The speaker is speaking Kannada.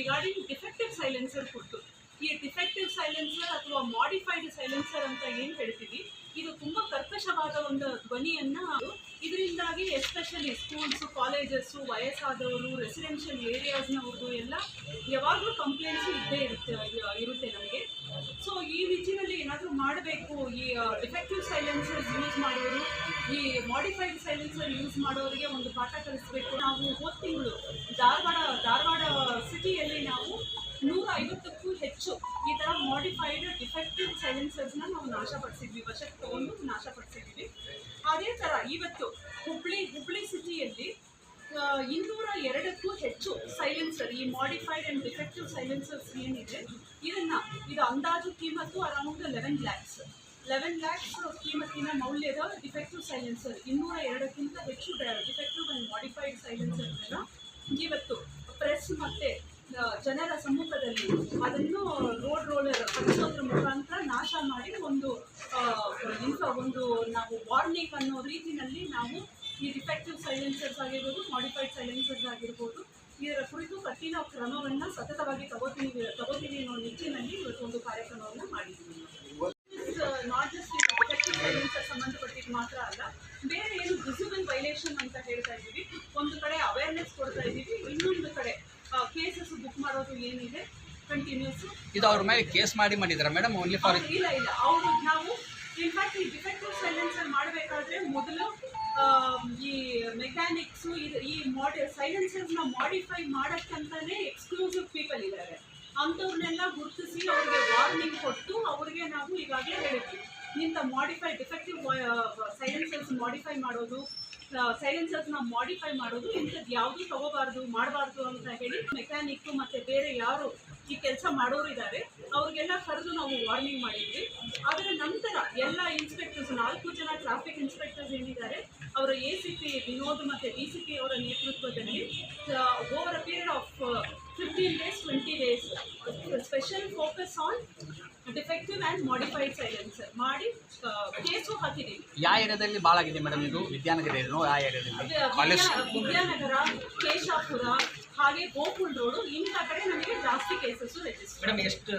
ರಿಗಾರ್ಡಿಂಗ್ ಡಿಫೆಕ್ಟಿವ್ ಸೈಲೆನ್ಸರ್ ಕೊಟ್ಟು, ಈ ಡಿಫೆಕ್ಟಿವ್ ಸೈಲೆನ್ಸರ್ ಅಥವಾ ಮಾಡಿಫೈಡ್ ಸೈಲೆನ್ಸರ್ ಅಂತ ಏನು ಹೇಳ್ತೀವಿ, ಇದು ತುಂಬ ಕರ್ಕಶವಾದ ಒಂದು ಧ್ವನಿಯನ್ನ ಇದರಿಂದಾಗಿ ಎಸ್ಪೆಷಲಿ ಸ್ಕೂಲ್ಸು ಕಾಲೇಜಸ್ಸು ವಯಸ್ಸಾದವರು ರೆಸಿಡೆನ್ಷಿಯಲ್ ಏರಿಯಾಸ್ನವ್ರದ್ದು ಎಲ್ಲ ಯಾವಾಗಲೂ ಕಂಪ್ಲೇಂಟ್ಸ್ ಇದ್ದೇ ಇರುತ್ತೆ ಇರುತ್ತೆ ನಮಗೆ. ಸೊ ಈ ನಿಟ್ಟಿನಲ್ಲಿ ಏನಾದರೂ ಮಾಡಬೇಕು, ಈ ಡಿಫೆಕ್ಟಿವ್ ಸೈಲೆನ್ಸರ್ಸ್ ಯೂಸ್ ಮಾಡೋರು, ಈ ಮಾಡಿಫೈಡ್ ಸೈಲೆನ್ಸರ್ ಯೂಸ್ ಮಾಡೋರಿಗೆ ಒಂದು ಪಾಠ ಕಲಿಸ್ಬೇಕು. ನಾವು ಹೋದ ತಿಂಗಳು ಧಾರವಾಡ ಧಾರವಾಡ ಸಿಟಿಯಲ್ಲಿ ನಾವು ನೂರ ಐವತ್ತಕ್ಕೂ ಹೆಚ್ಚು ಈ ಥರ ಮಾಡಿಫೈಡ್ ಡಿಫೆಕ್ಟಿವ್ ಸೈಲೆನ್ಸರ್ಸ್ನ ನಾವು ನಾಶಪಡಿಸಿದ್ವಿ. ವಶಕ್ಕೆ ತಗೊಂಡು ನಾಶಪಡಿಸಿದ್ವಿ. ಅದೇ ಥರ ಇವತ್ತು ಹುಬ್ಳಿ ಹುಬ್ಳಿ ಸಿಟಿಯಲ್ಲಿ ಇನ್ನೂರ ಎರಡಕ್ಕೂ ಹೆಚ್ಚು ಸೈಲೆನ್ಸರ್ ಈ ಮಾಡಿಫೈಡ್ ಆ್ಯಂಡ್ ಡಿಫೆಕ್ಟಿವ್ ಸೈಲೆನ್ಸರ್ಸ್ ಏನಿದೆ, ಇದನ್ನ, ಇದು ಅಂದಾಜು ಕೀಮತ್ತು around eleven lakhs eleven lakhs ಕೀಮತ್ತಿನ ಮೌಲ್ಯದ ಡಿಫೆಕ್ಟಿವ್ ಸೈಲೆನ್ಸರ್ ಇನ್ನೂರ ಎರಡಕ್ಕಿಂತ ಹೆಚ್ಚು ಡಿಫೆಕ್ಟಿವ್ ಆ್ಯಂಡ್ ಮಾಡಿಫೈಡ್ ಸೈಲೆನ್ಸರ್ ಇವತ್ತು ಪ್ರೆಸ್ ಮತ್ತೆ ಜನರ ಸಮ್ಮುಖದಲ್ಲಿ ಅದನ್ನು ರೋಡ್ ರೋಲರ್ ಕಳಿಸೋದ್ರ ಮುಖಾಂತರ ನಾಶ ಮಾಡಿ ಒಂದು ಇಂಥ ಒಂದು ನಾವು ವಾರ್ನಿಂಗ್ ಅನ್ನೋ ರೀತಿಯಲ್ಲಿ ನಾವು ಈ ಡಿಫೆಕ್ಟಿವ್ ಸೈಲೆನ್ಸರ್ಸ್ ಆಗಿರ್ಬೋದು ಮಾಡಿಫೈಡ್ ಸೈಲೆನ್ಸರ್ಸ್ ಆಗಿರ್ಬೋದು, ಇದರ ಕುರಿತು ಕಠಿಣ ಕ್ರಮವನ್ನು ಸತತವಾಗಿ ತಗೋತೀವಿ ತಗೋತೀವಿ ಅನ್ನೋ ನಿಟ್ಟಿನಲ್ಲಿ ಇವತ್ತೊಂದು ಕಾರ್ಯಕ್ರಮವನ್ನು ಮಾಡಿದ್ದೀವಿ ಸಂಬಂಧಪಟ್ಟಿದ್ದು ಮಾತ್ರ ಅಲ್ಲ, ಬೇರೆ ಏನು ವಿಸಿಬಲ್ ವೈಲೇಷನ್ ಅಂತ ಹೇಳ್ತಾ ಇದ್ದೀವಿ. ಒಂದು ಕಡೆ ಅವೇರ್ನೆಸ್ ಕೊಡ್ತಾ ಇದ್ದೀವಿ, ಇನ್ನೊಂದು ಕಡೆ ಕೇಸಸ್ ಬುಕ್ ಮಾಡೋದು ಏನಿದೆ? ಕಂಟಿನ್ಯೂಸ್ ಇದು ಅವ್ರ ಮೇಲೆ ಕೇಸ್ ಮಾಡಿ ಮಾಡಿದಾರೆ ಮೇಡಮ್ ಓನ್ಲಿ ಫಾರ್ ಇಲ್ಲ ಇಲ್ಲ. ಅವರು ನಾವು ಇನ್ಫ್ಯಾಕ್ಟ್ ಈ ಡಿಫೆಕ್ಟಿವ್ ಸೈಲೆನ್ಸರ್ ಮಾಡಬೇಕಾದ್ರೆ ಮೊದಲು ಈ ಮೆಕ್ಯಾನಿಕ್ಸ್ ಈ ಮಾಡಿ ಸೈಲೆನ್ಸರ್ನ ಮಾಡಿಫೈ ಮಾಡೋಕ್ಕಂತಾನೆ ಎಕ್ಸ್ಕ್ಲೂಸಿವ್ ಪೀಪಲ್ ಇದ್ದಾರೆ. ಅಂಥವ್ರನ್ನೆಲ್ಲ ಗುರುತಿಸಿ ಅವ್ರಿಗೆ ವಾರ್ನಿಂಗ್ ಕೊಟ್ಟು ಅವ್ರಿಗೆ ನಾವು ಈಗಾಗಲೇ ಹೇಳಿದ್ವಿ. ಇಂಥ ಮಾಡಿಫೈ ಡಿಫೆಕ್ಟಿವ್ ಸೈಲೆನ್ಸರ್ಸ್ ಮಾಡಿಫೈ ಮಾಡೋದು ಸೈಲೆನ್ಸರ್ಸ್ನ ಮಾಡಿಫೈ ಮಾಡೋದು ಇಂಥದ್ದು ಯಾವುದು ತಗೋಬಾರ್ದು, ಮಾಡಬಾರ್ದು ಅಂತ ಹೇಳಿ ಮೆಕ್ಯಾನಿಕ್ ಮತ್ತು ಬೇರೆ ಯಾರು ಈ ಕೆಲಸ ಮಾಡೋರು ಇದ್ದಾರೆ ಅವ್ರಿಗೆಲ್ಲ ಕರೆದು ನಾವು ವಾರ್ನಿಂಗ್ ಮಾಡಿದ್ವಿ. ಅದರ ನಂತರ ಎಲ್ಲ ಇನ್ಸ್ಪೆಕ್ಟರ್ಸ್ ನಾಲ್ಕು ಜನ ಟ್ರಾಫಿಕ್ ಇನ್ಸ್ಪೆಕ್ಟರ್ಸ್ ಏನಿದ್ದಾರೆ ಅವರ ಎ ಸಿ ಪಿ ವಿನೋದ್ ಮತ್ತು ಡಿ ಸಿ ಪಿ ಅವರ ನೇತೃತ್ವದಲ್ಲಿ over a period of fifteen days twenty days special focus on defective and modified silencer ಮಾಡಿ ಕೇಸು ಹಾಕಿದ್ದೀವಿ ಯಾವ ಏರಿಯಾದಲ್ಲಿ ಭಾಳ ಆಗಿದೆ ಮೇಡಮ್ ಇದು? ವಿದ್ಯಾನಗರ ಏನೋ ಯಾವ ಏರಿಯಾದಲ್ಲಿ. ಕಾಲೇಜ್ ವಿದ್ಯಾನಗರ ಕೇಶಾಪುರ ಹಾಗೆ ಗೋಕುಲ್ ರೋಡು ಇಂಥ ಕಡೆ ನಮಗೆ ಜಾಸ್ತಿ ಕೇಸಸ್ ರಿಜಿಸ್ಟರ್ ಮೇಡಮ್ ಎಷ್ಟು